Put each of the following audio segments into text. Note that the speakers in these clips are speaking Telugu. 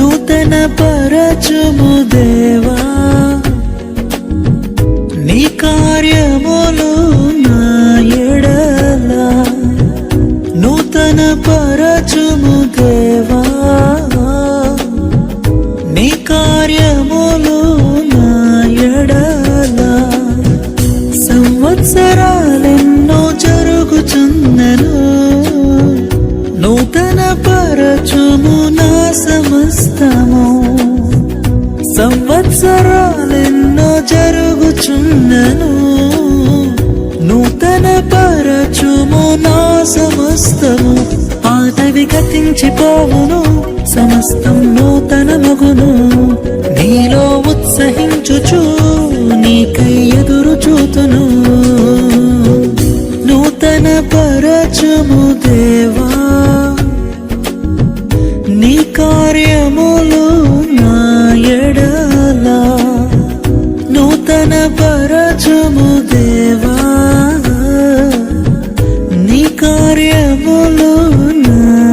నూతన పరచుము దేవా. నీ కార్యములు నా ఎడల నూతన పరచుము దేవా. నీ కార్యములు నా ఎడల సంవత్సరాలే సంవత్సరాలెన్నో జరుగుచున్నను. నూతన పరచుము నా సమస్తము. ఆటవి గతించిపోవును సమస్తం దేవా నీ కార్యములు నా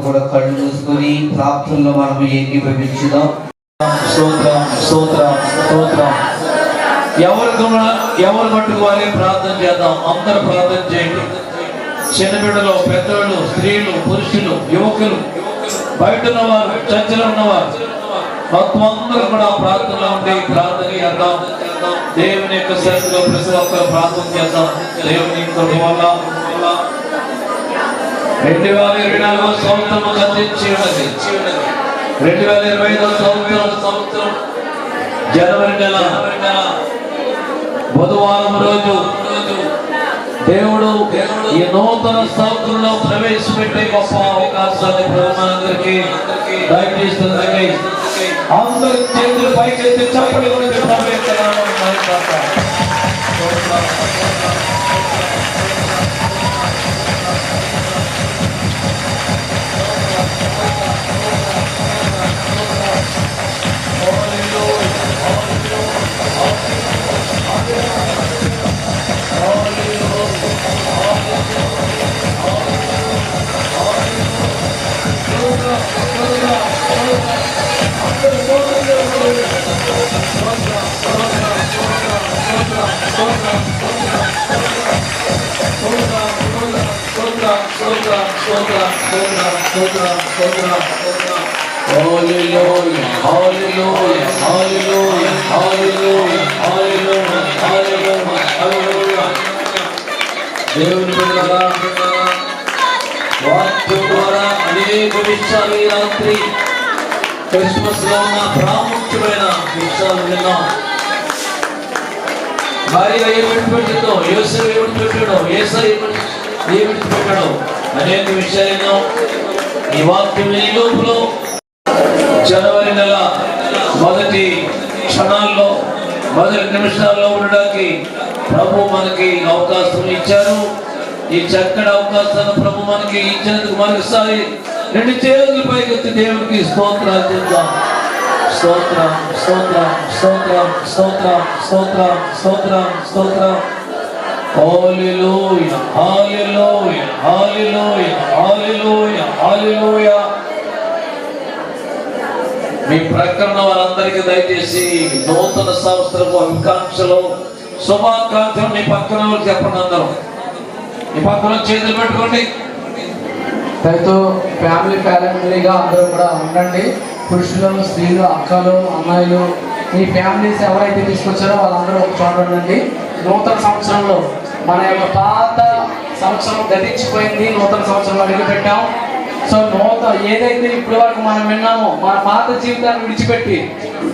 కూడా కళ్ళు చూసుకొని ప్రాప్తుల్లో మనం ఏకీభవించుదాం. స్తోత్రం స్తోత్రం స్తోత్రం. ఎవరు గుణ- ఎవరు పట్టుకోవాలి ప్రార్థన చేద్దాం? అందరు ప్రార్థన చేయండి. చిన్నబిడ్డలు పెద్దవాళ్ళు స్త్రీలు పురుషులు యువకులు బయట ఉన్నవారు చర్చలో ఉన్నవారు మొత్తం అందరూ కూడా ప్రార్థనలో ఉండి ప్రార్థన చేద్దాం. దేవుని యొక్క సన్నిధిలో ప్రతి ఒక్కరు ప్రార్థన చేద్దాం. దేవుని కృప వల్ల. రెండు వేల ఇరవై నాలుగో సంవత్సరం గతించి ఉన్నది. రెండు వేల ఇరవై ఐదో సంవత్సరం సంవత్సరం జనవరి నెల. బుధవారం రోజు దేవుడు ఈ నూతన సంవత్సరంలో ప్రవేశపెట్టే గొప్ప అవకాశాన్ని ప్రజలందరికీ దయచేస్తుంది అందరి చేతులు పైకెత్తి చప్పటి గురించి చెప్పాలి దేవుని బిడ్డలారా, వాక్యం ద్వారా అనేక విషయాలు ఈ రాత్రి క్రిస్మస్లో ఉన్న ప్రాముఖ్యమైన విషయాలు విన్నాం భార్య ఏమిటి పెట్టిందో యోసేపు ఏమిటి పెట్టాడో ఏసై ఏమిటి ఏమిటి పెట్టాడో అనేక విషయాలు విన్నాం ఈ వాక్యం ఈ లోపల జనవరి నెల మొదటి క్షణాల్లో మొదటి నిమిషాల్లో ఉండడానికి ప్రభు మనకి అవకాశం ఇచ్చారు. ఈ చక్కటి అవకాశాన్ని ప్రభు మనకి ఇచ్చినందుకు మరొకసారి రెండు చేతులు పైకెత్తి దేవుడికి స్తోత్రాలు చెప్తాం స్తోత్రం స్తోత్రం స్తోత్రం స్తోత్రం స్తోత్రం స్తోత్రం స్తోత్రం. హల్లెలూయా హల్లెలూయా హల్లెలూయా హల్లెలూయా హల్లెలూయా మీ ప్రకరణ వారందరికీ దయచేసి నూతన సంవత్సరపు అంకాంక్షలు శుభాకాంక్షలు మీ పక్కన చెప్పండి అందరూ. మీ పక్కన చేతులు పెట్టుకోండి. దయతో ఫ్యామిలీ ఫ్యామిలీగా అందరూ కూడా ఉండండి. పురుషులు స్త్రీలు అక్కలు అమ్మాయిలు మీ ఫ్యామిలీస్ ఎవరైతే తీసుకొచ్చారో వాళ్ళందరూ ఒక చోట ఉండండి. నూతన సంవత్సరంలో మన యొక్క పాత సంవత్సరం గతించిపోయింది నూతన సంవత్సరం అడుగుపెట్టాం. సో నూతన ఏదైతే ఇప్పటి వరకు మనం విన్నామో మన పాత జీవితాన్ని విడిచిపెట్టి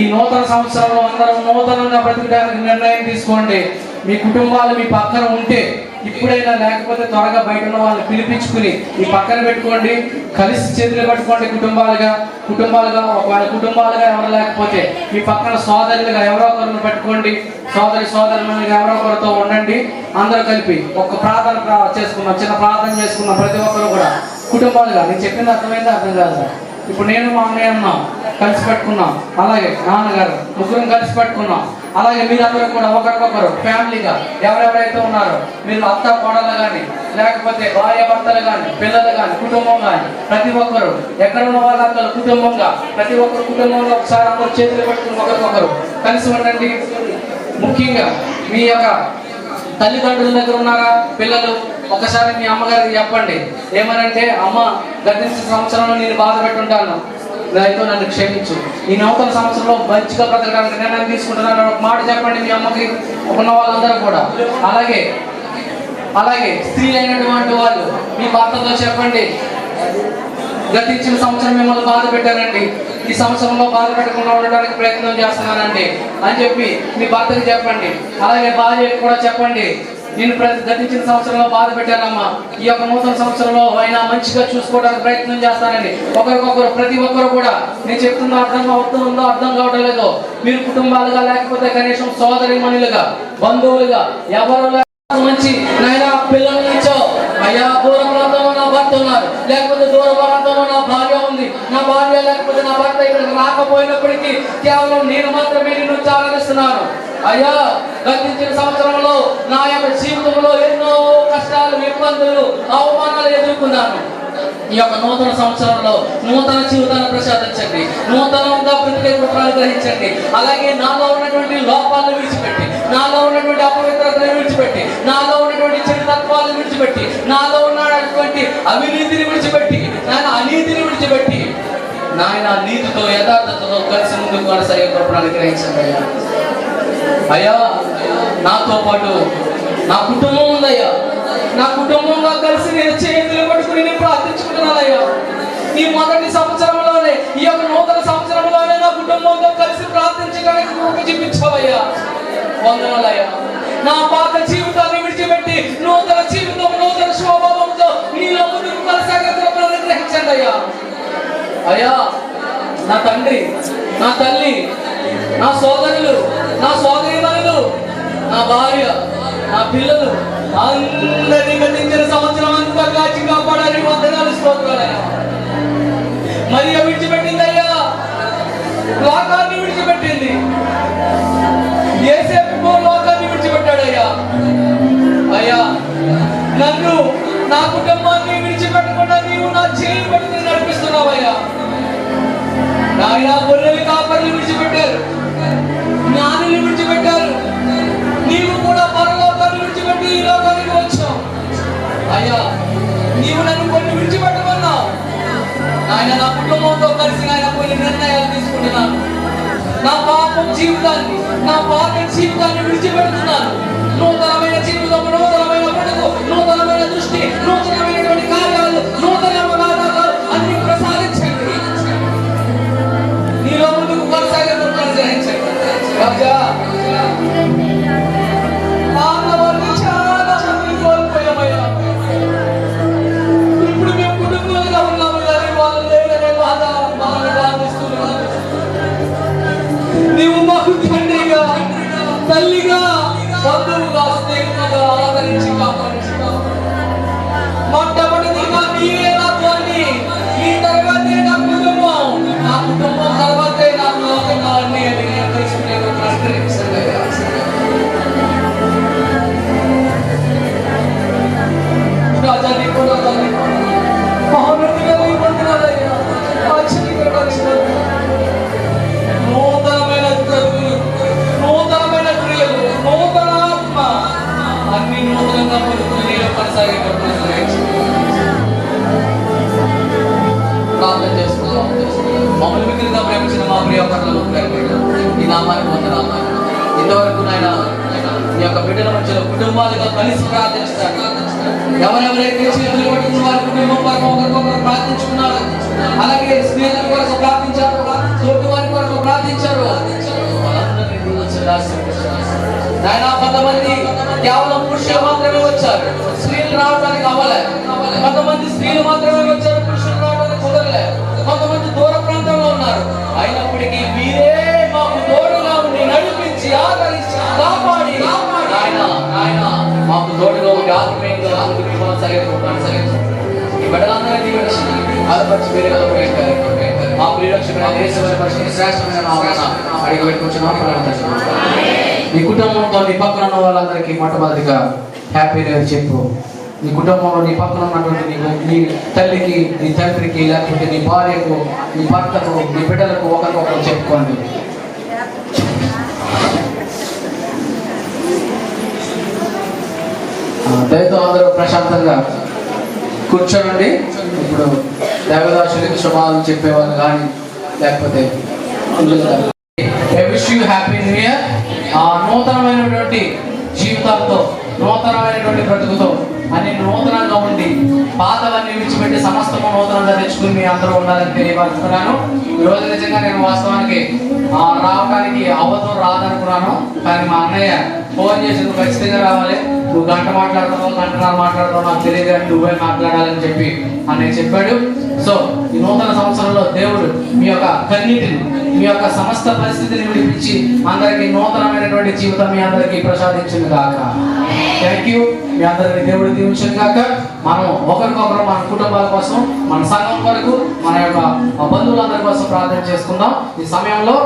ఈ నూతన సంవత్సరంలో అందరం నూతనంగా బ్రతికడానికి నిర్ణయం తీసుకోండి. మీ కుటుంబాలు మీ పక్కన ఉంటే ఇప్పుడైనా లేకపోతే త్వరగా బయట ఉన్న వాళ్ళని పిలిపించుకుని ఈ పక్కన పెట్టుకోండి కలిసి చేతులు పట్టుకోండి కుటుంబాలుగా. కుటుంబాలుగా ఒకవేళ కుటుంబాలుగా ఎవరు లేకపోతే మీ పక్కన సోదరులుగా ఎవరో ఒకరిని పెట్టుకోండి. సోదరి సోదరులుగా ఎవరో ఒకరితో ఉండండి. అందరూ కలిపి ఒక ప్రార్థన చేసుకున్నాం చిన్న ప్రార్థన చేసుకున్నాం ప్రతి ఒక్కరు కూడా. కుటుంబాలుగా నేను చెప్పింది అర్థమైంది అర్థం కాదు ఇప్పుడు నేను మా అన్నయ్య ఉన్నాం కలిసి పెట్టుకున్నాం అలాగే నాన్నగారు ముగ్గురం కలిసి పెట్టుకున్నాం అలాగే మీరందరూ కూడా ఒకరికొకరు ఫ్యామిలీగా ఎవరెవరైతే ఉన్నారో మీరు అత్త కోడలు కానీ లేకపోతే భార్య భర్తలు కానీ పిల్లలు కానీ కుటుంబం కానీ ప్రతి ఒక్కరు ఎక్కడ ఉన్న వాళ్ళందరూ కుటుంబంగా ప్రతి ఒక్కరు కుటుంబంలో ఒకసారి అందరూ చేతులు పట్టుకుని ఒకరికొకరు కలిసి ఉండండి. ముఖ్యంగా మీ యొక్క తల్లిదండ్రుల దగ్గర ఉన్నారా పిల్లలు? ఒకసారి మీ అమ్మగారికి చెప్పండి. ఏమనంటే అమ్మ గతించిన సంవత్సరంలో నేను బాధ పెట్టుంటాను దయతో నన్ను క్షమించు. ఈ నూతన సంవత్సరంలో మంచిగా బ్రతకడానికి నిర్ణయం తీసుకుంటున్నాను ఒక మాట చెప్పండి మీ అమ్మకి ఉన్న వాళ్ళందరూ కూడా. అలాగే అలాగే స్త్రీలైనటువంటి వాళ్ళు మీ భర్తతో చెప్పండి. గతించిన సంవత్సరం మిమ్మల్ని బాధ పెట్టానండి. ఈ సంవత్సరంలో బాధ పెట్టకుండా ఉండడానికి ప్రయత్నం చేస్తున్నానండి అని చెప్పి మీ భర్తకి చెప్పండి. అలాగే భార్యకి కూడా చెప్పండి. నేను ప్రతి గతించిన సంవత్సరంలో బాధ పెట్టానమ్మా. ఈ యొక్క నూతన సంవత్సరంలో అయినా మంచిగా చూసుకోవడానికి ప్రయత్నం చేస్తానండి. ఒకరికొకరు ప్రతి ఒక్కరు కూడా నేను చెప్తున్న అర్థం అవుతుందో అర్థం కావడం లేదో మీరు కుటుంబాలుగా లేకపోతే కనీసం సోదరి మనులుగా బంధువులుగా ఎవరు మంచి నాయన పిల్లల్ని ఇచ్చావు. అయ్యా దూర ప్రాంతంలో నా భర్త ఉన్నారు. లేకపోతే దూర ప్రాంతంలో నా భార్య నా భార్య లేకపోతే నా భర్త ఇక్కడ రాకపోయినప్పటికీ కేవలం నేను మాత్రమే నిన్ను చాలనిస్తున్నాను అయ్యా గతించిన సంవత్సరంలో నా యొక్క జీవితంలో ఎన్నో కష్టాలు ఇబ్బందులు అవమానాలు ఎదుర్కొన్నాను. ఈ యొక్క నూతన సంవత్సరంలో నూతన జీవితాన్ని ప్రసాదించండి. నూతనంగా బ్రతికే కృపలు అలాగే నాలో ఉన్నటువంటి లోపాలను విడిచిపెట్టి నాలో ఉన్నటువంటి అపవిత్రతను విడిచిపెట్టి నాలో ఉన్నటువంటి చెడుతత్వాలను విడిచిపెట్టి నాలో ఉన్నటువంటి అవినీతిని విడిచిపెట్టి నాయన అనీతిని విడిచిపెట్టి నాయన నీతితో యథార్థతతో కలిసి ముందుకు కొనసాగే కృపను అనుగ్రహించండి అయ్యా. అయ్యా నాతో పాటు నా కుటుంబం ఉందయ్యా. నా కుటుంబంగా కలిసి నేను చేతులు పట్టుకుని నేను ప్రార్థించుకుంటున్నానయ్యా ఈ మొదటి సంవత్సరంలోనే ఈ యొక్క నూతన సంవత్సరంలోనే నా కుటుంబంతో కలిసి ప్రార్థించడానికి కృప చూపించావయ్యా. వందనాలయ్యా నా పాత అయ్యా నా తండ్రి నా తల్లి నా సోదరులు నా సోదరిమణులు నా భార్య నా పిల్లలు అందరినీ గతించిన సంవత్సరం అంతా కాచిగా ఆయన గొర్రెలు కాపర్లు విడిచిపెట్టారు. జ్ఞానులు విడిచిపెట్టారు. నీవు కూడా పరలోకాన్ని విడిచిపెట్టి ఈ లోకానికి వచ్చావు. అయ్యా నీవు నన్ను కొన్ని విడిచిపెట్టమన్నావు. ఆయన నా కుటుంబంతో కలిసి ఆయన కొన్ని నిర్ణయాలు తీసుకుంటున్నాను. నా పాపం జీవితాన్ని నా పాప జీవితాన్ని విడిచిపెడుతున్నాను. నూతనమైన జీవితం నూతనమైన బ్రతుకు నూతనమైన దృష్టి నూతన తల్లిగా బంధువుగా స్నేహితుగా ఆదరించి కాపాడించి ఇంతవరకు నాయన ఈ యొక్క బిడ్డల మధ్యలో కుటుంబాలుగా కలిసి ప్రార్థించడానికి ఎవరెవరైతే చేతులు పట్టుకున్న వారి కుటుంబం కొరకు ఒకరికొకరు ప్రార్థించుకున్నారు అలాగే స్నేహితుల కొరకు ప్రార్థించారు తోటి వారి కొరకు ప్రార్థించారు వాళ్ళందరినీ నాయనా కొంతమంది కేవలం పురుషులు మాత్రమే వచ్చారు. స్త్రీలు రావడానికి అవ్వలే కొంతమంది స్త్రీలు మాత్రమే తోడుగా ఉండి ఆత్మీయంగా ముందుకు కొనసాగే ఈ వేరే మా ప్రియరక్షకుడైన యేసువారి శ్రేష్టమైన నామమున అడిగి పెట్టుకుంటున్నాం ప్రార్థన నీ కుటుంబంతో నీ పక్కన ఉన్న వాళ్ళందరికీ మొట్టమొదటిగా హ్యాపీ న్యూ ఇయర్ చెప్పు. నీ కుటుంబంలో నీ పక్కన ఉన్నటువంటి నీ నీ తల్లికి నీ తండ్రికి లేకపోతే నీ భార్యకు నీ భర్తకు నీ బిడ్డలకు ఒకరికొకరు చెప్పుకోండి ఆ, దయతో అందరూ ప్రశాంతంగా కూర్చోనండి ఇప్పుడు దేవదాసులకి శుభాలు చెప్పేవాళ్ళు కానీ లేకపోతే యూ హ్యాపీ న్యూ ఇయర్ ఆ నూతనమైనటువంటి జీవితాలతో నూతనమైనటువంటి బ్రతుకుతో అన్ని నూతనంగా ఉండి పాతవన్నీ విడిచిపెట్టి సమస్తము నూతనంగా తెచ్చుకుని మీ అందరూ ఉండాలని తెలియపరుస్తున్నాను ఈరోజు రోజు నిజంగా నేను వాస్తవానికి ఆ, రావడానికి అవ్వదు రాదనుకున్నాను. కానీ మా అన్నయ్య ఫోన్ చేసి ఖచ్చితంగా రావాలి. నువ్వు గంట మాట్లాడుతున్నావు గంటన్నర మాట్లాడుతున్నావు నాకు తెలియదు నువ్వే మాట్లాడాలని చెప్పి అని చెప్పాడు. సో ఈ నూతన సంవత్సరంలో దేవుడు మీ యొక్క కన్నీటిని మీ యొక్క సమస్త పరిస్థితిని విడిపించి అందరికీ నూతనమైనటువంటి జీవితం మీ అందరికీ ప్రసాదించింది కాక థ్యాంక్ యూ మీ అందరికీ దేవుడు దీవించింది కాక మనం ఒకరికొకరు మన కుటుంబాల కోసం మన సంఘం వరకు మన యొక్క బంధువులందరి కోసం ప్రార్థన చేసుకుందాం. ఈ సమయంలో